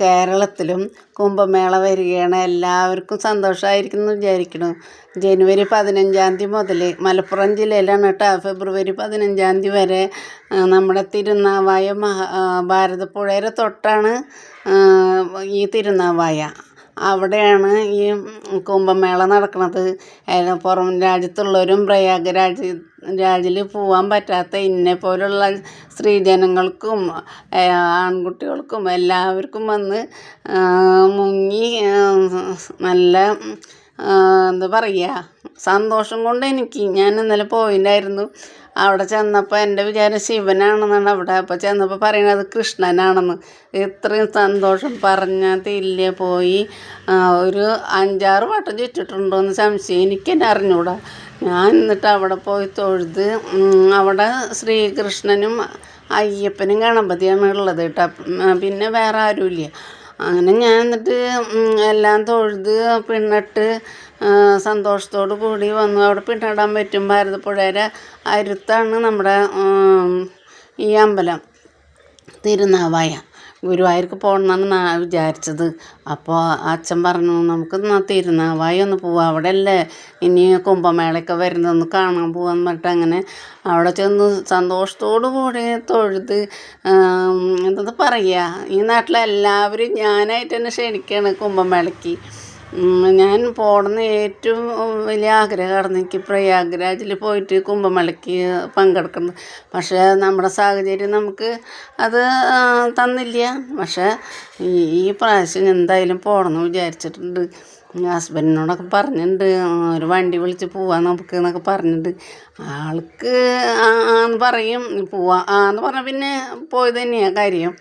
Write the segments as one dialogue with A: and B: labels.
A: കേരളത്തിലും കുംഭമേള വരികയാണ്. എല്ലാവർക്കും സന്തോഷമായിരിക്കുന്നു വിചാരിക്കുന്നു. ജനുവരി പതിനഞ്ചാം തീയതി മുതൽ മലപ്പുറം ജില്ലയിലാണ് കേട്ടോ. ഫെബ്രുവരി പതിനഞ്ചാം തീയതി വരെ നമ്മുടെ തിരുനാവായ മഹാ ഭാരതപ്പുഴയുടെ തൊട്ടാണ് ഈ തിരുനാവായ. അവിടെയാണ് ഈ കുംഭമേള നടക്കുന്നത്. പുറം രാജ്യത്തുള്ളവരും പ്രയാഗരാജ് രാജിൽ പോവാൻ പറ്റാത്ത ഇന്നെ പോലുള്ള സ്ത്രീജനങ്ങൾക്കും ആൺകുട്ടികൾക്കും എല്ലാവർക്കും വന്ന് മുങ്ങി നല്ല എന്താ പറയുക സന്തോഷം കൊണ്ട് എനിക്ക്. ഞാൻ ഇന്നലെ പോയിണ്ടായിരുന്നു അവിടെ ചെന്നപ്പോൾ എന്റെ വിചാരം ശിവനാണെന്നാണ് അവിടെ. അപ്പോൾ ചെന്നപ്പോൾ പറയണത് കൃഷ്ണനാണെന്ന്. ഇത്രയും സന്തോഷം പറഞ്ഞാൽ തീരില്ല പോയി ഒരു അഞ്ചാറ് വട്ടം ചുറ്റിട്ടുണ്ടോ എന്ന് സംശയം. എനിക്കെന്നെ അറിഞ്ഞൂടാ. ഞാൻ എന്നിട്ട് അവിടെ പോയി തൊഴുത് അവിടെ ശ്രീകൃഷ്ണനും അയ്യപ്പനും ഗണപതിയാണ് ഉള്ളത് കേട്ടോ. പിന്നെ വേറെ ആരുമില്ല. അങ്ങനെ ഞാൻ എന്നിട്ട് എല്ലാം തൊഴുത് പിന്നിട്ട് ആ, സന്തോഷത്തോടു കൂടി വന്നു. അവിടെ പിന്നിടാൻ പറ്റും ഭാരതപ്പുഴയുടെ അരുത്താണ് നമ്മുടെ ഈ അമ്പലം തിരുനാവായ. ഗുരുവായൂർക്ക് പോകണമെന്നാണ് വിചാരിച്ചത്. അപ്പോൾ അച്ഛൻ പറഞ്ഞു നമുക്ക് എന്നാൽ തിരുനാവായി ഒന്ന് പോവാം. അവിടെ അല്ലേ ഇനി കുംഭമേളയൊക്കെ വരുന്നതൊന്ന് കാണാൻ പോവാന്ന് പറഞ്ഞിട്ട് അങ്ങനെ അവിടെ ചെന്ന് സന്തോഷത്തോടു കൂടി തൊഴുത് എന്താ പറയുക ഈ നാട്ടിലെല്ലാവരും ഞാനായിട്ട് തന്നെ ക്ഷണിക്കുകയാണ് കുംഭമേളയ്ക്ക്. ഞാൻ പോകണമെന്ന് ഏറ്റവും വലിയ ആഗ്രഹമായിരുന്നു. എനിക്ക് പ്രയാഗ്രാജിൽ പോയിട്ട് കുംഭമേളയ്ക്ക് പങ്കെടുക്കുന്നത് പക്ഷേ നമ്മുടെ സാഹചര്യം നമുക്ക് അത് തന്നില്ല. പക്ഷേ ഈ പ്രാവശ്യം എന്തായാലും പോകണമെന്ന് വിചാരിച്ചിട്ടുണ്ട്. ഹസ്ബൻഡിനോടൊക്കെ പറഞ്ഞിട്ടുണ്ട്. ഒരു വണ്ടി വിളിച്ച് പോവാം നമുക്ക് എന്നൊക്കെ പറഞ്ഞിട്ടുണ്ട്. ആൾക്ക് ആന്ന് പറയും. പോവാം ആന്ന് പറഞ്ഞാൽ പിന്നെ പോയത് തന്നെയാണ് കാര്യം.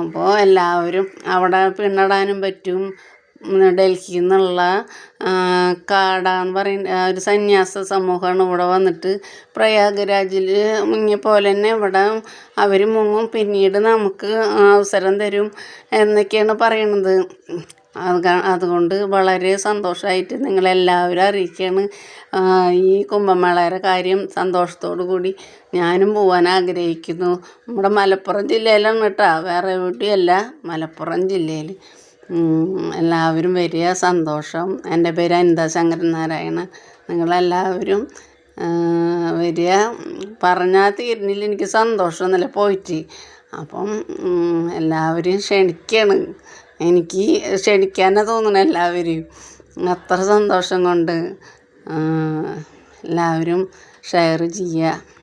A: അപ്പോൾ എല്ലാവരും അവിടെ പിന്നിടാനും പറ്റും. ഡൽഹിയിൽ നിന്നുള്ള കാട എന്ന് പറയുന്ന ഒരു സന്യാസ സമൂഹമാണ് ഇവിടെ വന്നിട്ട്. പ്രയാഗരാജിൽ മുങ്ങിയ പോലെ തന്നെ ഇവിടെ അവർ മുങ്ങും. പിന്നീട് നമുക്ക് അവസരം തരും എന്നൊക്കെയാണ് പറയണത്. അത് അതുകൊണ്ട് വളരെ സന്തോഷമായിട്ട് നിങ്ങളെല്ലാവരും അറിയിക്കുകയാണ് ഈ കുംഭമേളയുടെ കാര്യം സന്തോഷത്തോടു കൂടി ഞാനും പോകാൻ ആഗ്രഹിക്കുന്നു. നമ്മുടെ മലപ്പുറം ജില്ലയിലാണ് കേട്ടോ. വേറെ എവിടെയല്ല മലപ്പുറം ജില്ലയിൽ എല്ലാവരും വലിയ സന്തോഷം. എന്റെ പേര് അനിത ശങ്കരൻ നാരായണ നിങ്ങളെല്ലാവരും വലിയ പറഞ്ഞാൽ തീരുന്നില്ല. എനിക്ക് സന്തോഷം എന്നല്ല പോയിട്ട്. അപ്പം എല്ലാവരെയും എല്ലാവരും ക്ഷണിക്കുകയാണ് എനിക്ക് ക്ഷണിക്കാനാണ് തോന്നണം എല്ലാവരെയും. അത്ര സന്തോഷം കൊണ്ട് എല്ലാവരും ഷെയർ ചെയ്യുക.